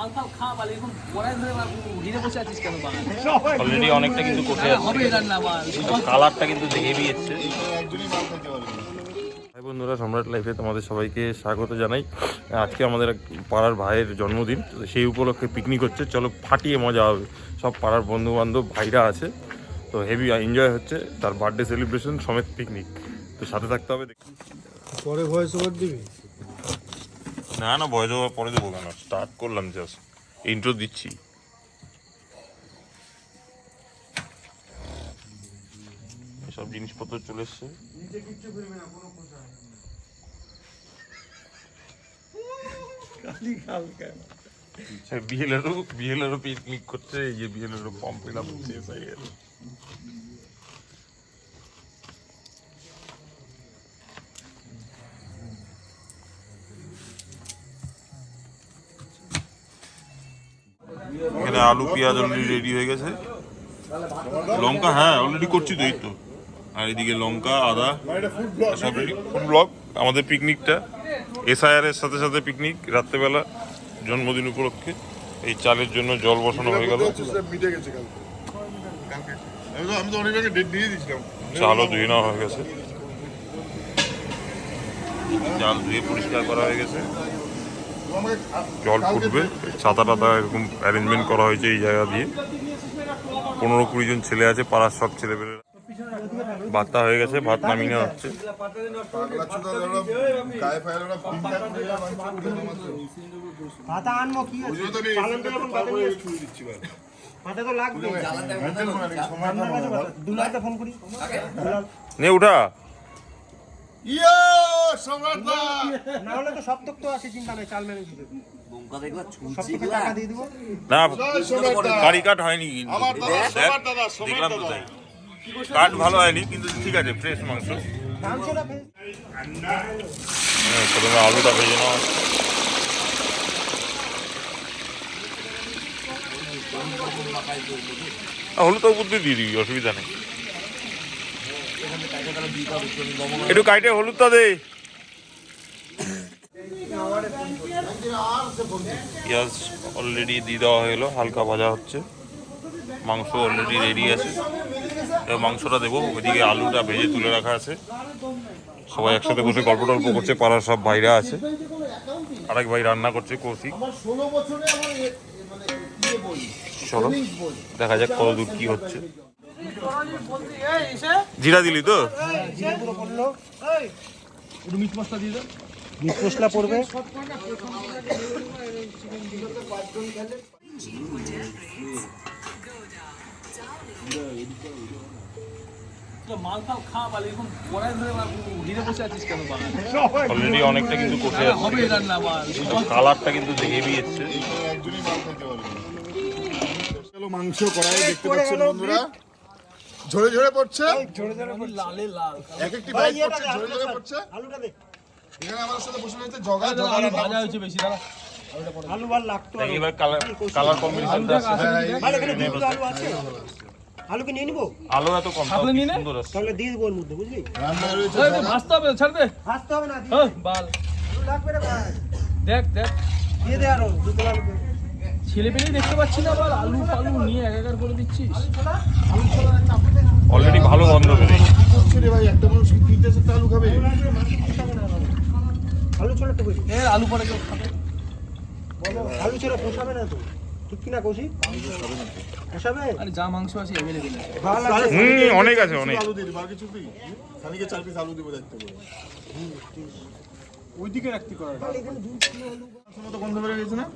মাল ফাল খা পালে এখন পড়ায় ধরে ঘিরে বসে আছিস কেন অলরেডি অনেকটা কিন্তু কষে হবে রান্না মাল কালারটা কিন্তু হেভি এসছে ভাই বন্ধুরা সম্রাট লাইফে তোমাদের সবাইকে স্বাগত জানাই। আজকে আমাদের এক পাড়ার ভাইয়ের জন্মদিন তো সেই উপলক্ষে পিকনিক হচ্ছে। চলো ফাটিয়ে মজা হবে। সব পাড়ার বন্ধু বান্ধব ভাইরা আছে। তো হেভি এনজয় হচ্ছে। তার বার্থডে সেলিব্রেশন সমেত পিকনিক তো সাথে থাকতে হবে। পরে ভয়েস ওভার দিবি? না না ভয় দেওয়ার পরে দেবো কেন? স্টার্ট করলাম জাস্ট ইন্ট্রো দিচ্ছি। সব জিনিসপত্র চলে এসছে। বিএলেরও বিএলেরও পিকনিক করছে এই যে বিএলেরও ফর্ম ফিল আপ শেষ হয়ে এখানে আলু, পেঁয়াজ অলরেডি রেডি হয়ে গেছে। লঙ্কা হ্যাঁ অলরেডি করছি তো, এই তো। আর এদিকে লঙ্কা, আদা, সব রেডি ফুড ব্লগ আমাদের পিকনিকটা এসআইআর এর সাথে সাথে পিকনিক রাত্রেবেলা, জন্মদিন উপলক্ষে। এই চালের জন্য জল বসানো হয়ে গেল। চালও ধুয়ে নেওয়া হয়ে গেছে। চাল ধুয়ে পরিষ্কার করা হয়ে গেছে। জল ফুটবে। ছাতা টাতা এরকম অ্যারেঞ্জমেন্ট করা হয়েছে এই জায়গা দিয়ে। পনেরো কুড়ি জন ছেলে আছে পাড়ার সব ছেলেপেলেরা। ভাতটা হয়ে গেছে ভাত নামিয়ে নেওয়া হচ্ছে। নে উঠা। ইয়ো, সম্রাট না হলে তো সপ্তক তো আছে চিন্তা নেই চাল মেনে দিয়ে দেবো। না কাট হয়নি দেখলাম তো তাই কাট ভালো হয়নি কিন্তু ঠিক আছে ফ্রেশ মাংস। হ্যাঁ, প্রথমে আলুটা ভেজে হলুদ দিয়ে দিয়ে দিবি অসুবিধা নেই। একটু কাইটে হলুদটা দে। পেঁয়াজ অলরেডি দিয়ে দেওয়া হয়ে গেলো হালকা ভাজা হচ্ছে মাংস অলরেডি রেডি আছে এবার মাংসটা দেবো ওইদিকে আলুটা ভেজে তুলে রাখা আছে সবাই একসাথে বসে গল্প টল্প করছে পাড়ার সব ভাইরা আছে আরেক ভাই রান্না করছে কৌশিক চলো দেখা যাক কত দূর কি হচ্ছে জিরা দিলি তো জিরে মিট মশলা দিয়ে মিট মশলা পড়বে। অলরেডি অনেকটা কিন্তু কষে যাচ্ছে। কালারটা কিন্তু হেভি এসছে একজনই মাল খেতে পারবে। মাংস কড়াই দেখতে পাচ্ছেন বন্ধুরা। ঝরে ঝরে পড়ছে। লালে লাল এক একটি বাইক পড়ছে ঝরে ঝরে পড়ছে। আলুটা দে। এখানে আমার সাথে বসে রয়েছে জগা জগা আলু ভাজা হয়েছে বেশি দাঁড়া। আলু আর লাগতো এবার কালার কালার কম্বিনেশনটা আসছে ভাই দুটো আলু আছে। আলু কি নিয়ে নিবো? আলো এত কম তাও সামনে কি নিয়ে সুন্দর আসছে তাহলে দিয়ে দেবো মধ্যে বুঝলি? রান্না রয়েছে ভাজতে হবে ছাড় দে ভাজতে হবে না দিয়ে বাল। আলু লাগবে রে ভাই। দেখ দেখ। দিয়ে দে আরও দুটো আলু দে। ছেলে পেলেই দেখতে পাচ্ছি না বল। আলু ফালু নিয়ে একাকার করে দিচ্ছিস। অলরেডি ভালো গন্ধ বেরিয়েছে। ভাই একটা মানুষ কি চারটে আলু খাবে আলু ছোড়া তো বলি এর আলু পরে কেউ খাবে। আলু ছোড়া পোষাবে না তো? ঠিক কিনা কৌশিক? পোষাবে? আরে যা মাংস আছে অ্যাভেলেবেল আছে। হুম অনেক আছে অনেক। আলু দিয়ে দিবো আর কিছু চার পিস আলু দেবো দেখতে পাবো ওইদিকে রাখতে করা মতো গন্ধ বেড়ে গেছে না?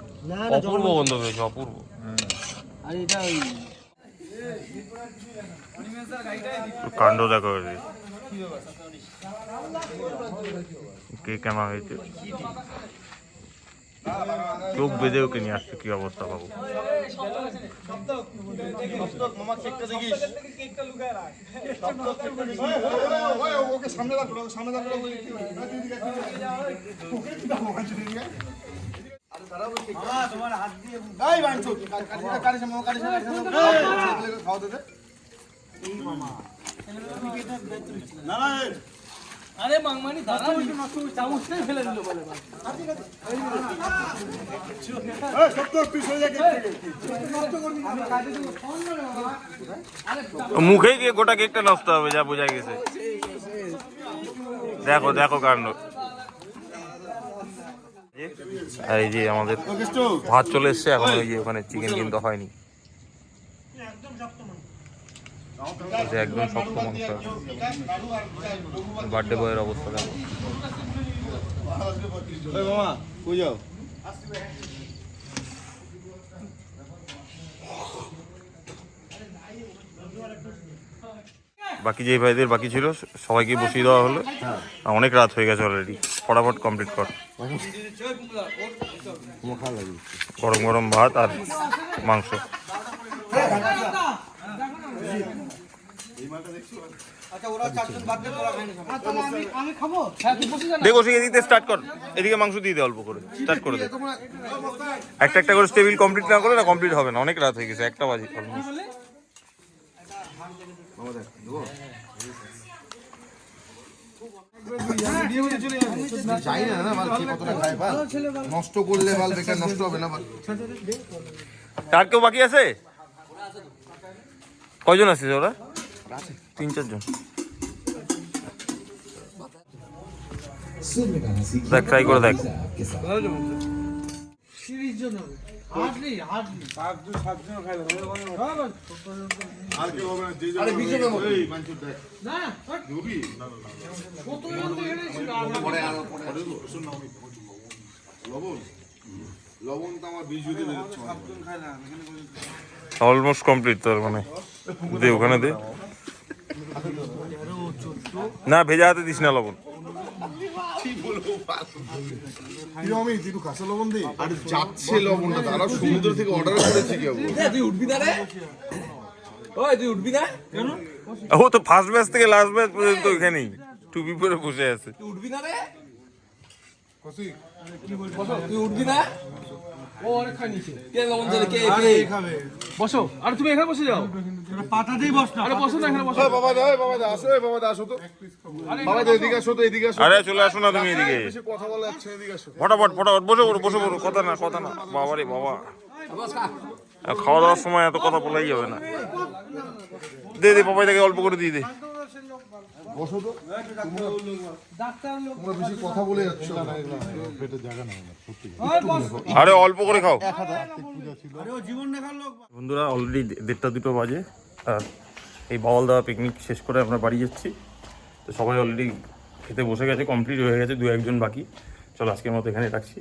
অপূর্ব গন্ধ বেরিয়েছে অপূর্ব। আর এটা ওই কাণ্ড দেখো। কে কেনা হয়েছে? চোখ বেঁধে ওকে নিয়ে আসছে কি অবস্থা বাবু? ওকে সামনে রাখো সামনে রাখো এই বাঞ্চু কারি সামনে কারি সামনে খাওয়াতে দে না না আরে মাংমানি দাঁড়া চামচটাই ফেলে দিল বলে। এই সত্য পিস হয়ে যায় মুখে গিয়ে গোটা কেকটা নষ্ট হবে যা বোঝা গেছে। দেখো দেখো কাণ্ড। আর এই যে আমাদের ভাত চলে এসছে এখন ওই যে ওখানে চিকেন কিন্তু হয়নি। এই যে একদম শক্ত মাংস। বার্থডে বয়ের অবস্থা দেখো। মামা কই যাও? বাকি যে ভাইদের বাকি ছিল সবাইকে বসিয়ে দেওয়া হলো। আর অনেক রাত হয়ে গেছে অলরেডি ফটাফট কমপ্লিট কর। গরম গরম ভাত আর মাংস। দেখো সে এদিকে স্টার্ট কর। এদিকে মাংস দিয়ে দে অল্প করে। স্টার্ট করে দে। একটা একটা করে টেবিল কমপ্লিট না করলে না কমপ্লিট হবে না। অনেক রাত হয়ে গেছে একটা বাজে নষ্ট করলে বাল বেকার নষ্ট হবে না আর কেউ বাকি আছে? কয়জন আছে ওরা? তিন চারজন দেখ ট্রাই করে দেখ। অলমোস্ট কমপ্লিট তার মানে। দে ওখানে দে। না ভেজা হাতে দিস না লবণ। কি আমি তুই একটু কাঁচা লবণ দে। আরে যাচ্ছে লবণটা তারা সমুদ্র থেকে অর্ডার করেছে কি তুই উঠবি না রে? ওই তুই উঠবি না? কেন? ও তো ফার্স্ট ব্যাচ থেকে লাস্ট ব্যাচ পর্যন্ত ওখানেই টুপি পরে বসে আছে। উঠবি না রে? বসো আরে তুমি এখানে বসে যাও। পাতাতেই বস না আরে বসো না এখানে বসো। বাবা দা বাবা দা আসো বাবা দা আসো তো বাবা দা এদিকে আসো তো এদিকে আসো। আরে চলে আসো না তুমি এদিকে। কথা বলা যাচ্ছে এদিকে আসো। ফটাফট ফটাফট বসে পড়ো বসে পড়ো। কথা না কথা না। বাবা রে বাবা। খাওয়া দাওয়ার সময় এত কথা বলাই যাবে না। দে দে বাবাই তাকে অল্প করে দিয়ে দে। বসো তো। তোমরা বেশি কথা বলে যাচ্ছ। আরে অল্প করে খাও। বন্ধুরা অলরেডি দেড়টা দুটো বাজে। আর এই বাওয়াল দেওয়া পিকনিক শেষ করে আমরা বাড়ি যাচ্ছি। তো সবাই অলরেডি খেতে বসে গেছে কমপ্লিট হয়ে গেছে দু একজন বাকি। চলো আজকের মতো এখানে রাখছি।